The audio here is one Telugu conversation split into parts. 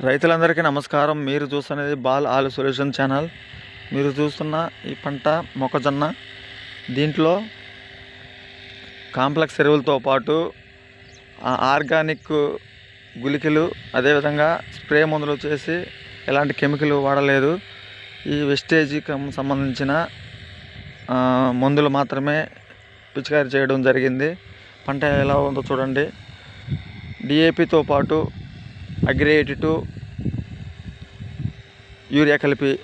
రైతులందరికీ నమస్కారం. మీరు చూస్తున్నది బాల్ ఆలు సొల్యూషన్ ఛానల్. మీరు చూస్తున్న ఈ పంట మొక్కజొన్న దీంట్లో కాంప్లెక్స్ ఎరువులతో పాటు ఆర్గానిక్ గుళికలు అదేవిధంగా స్ప్రే మందులు చేసి ఎలాంటి కెమికల్ వాడలేదు. ఈ వెస్టేజ్కి సంబంధించిన మందులు మాత్రమే పిచికారీ చేయడం జరిగింది. పంట ఎలా ఉందో చూడండి. డిఏపితో పాటు అగ్రేట్ టు యూరియా కలిపి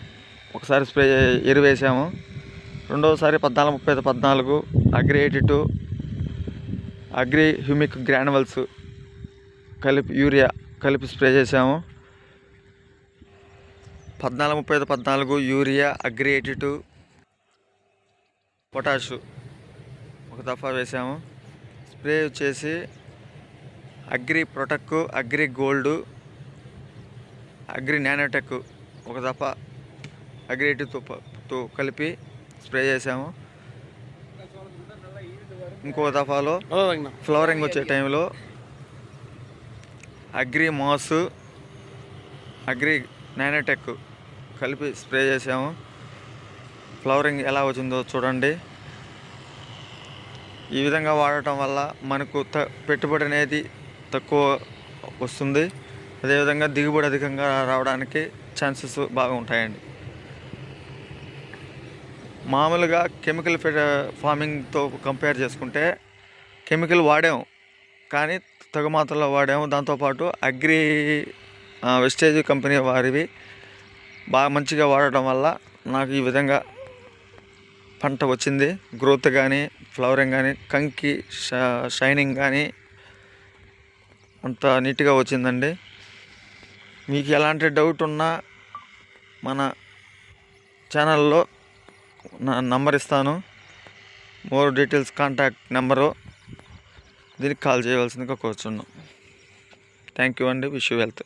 ఒకసారి స్ప్రే ఎరువేసాము. రెండవసారి పద్నాలుగు ముప్పై ఐదు పద్నాలుగు అగ్రేట్ టు అగ్రి హ్యూమిక్ గ్రానువల్స్ కలిపి యూరియా కలిపి స్ప్రే చేసాము. పద్నాలుగు ముప్పై ఐదు పద్నాలుగు యూరియా అగ్రి టు పొటాషు ఒక దఫా వేసాము. స్ప్రే వచ్చేసి agri protech agri gold agri nanotech ఒక దఫా అగ్రి ఎయిటీతో తో కలిపి స్ప్రే చేసాము ఇంకో దఫాలో ఫ్లవరింగ్ వచ్చే టైంలో అగ్రి మాస్ అగ్రి నానోటెక్ కలిపి స్ప్రే చేసాము ఫ్లవరింగ్ ఎలా వచ్చిందో చూడండి. ఈ విధంగా వాడటం వల్ల మనకు త పెట్టుబడి అనేది తక్కువ వస్తుంది. అదేవిధంగా దిగుబడి అధికంగా రావడానికి ఛాన్సెస్ బాగా ఉంటాయండి. మామూలుగా కెమికల్ ఫార్మింగ్తో కంపేర్ చేసుకుంటే కెమికల్ వాడాము. కానీ తగు మాత్రలో వాడాము దాంతోపాటు అగ్రి వెస్టేజ్ కంపెనీ వారివి బాగా మంచిగా వాడటం వల్ల నాకు ఈ విధంగా పంట వచ్చింది. గ్రోత్ కానీ ఫ్లవరింగ్ కానీ కంకి షైనింగ్ కానీ అంత నీట్గా వచ్చిందండి. మీకు ఎలాంటి డౌట్ ఉన్నా మన ఛానల్లో నా నంబర్ ఇస్తాను. More details contact number. దీనికి కాల్ చేయవలసిందిగా కోరుచున్నాం. థ్యాంక్ యూ అండి. Wish you wealth.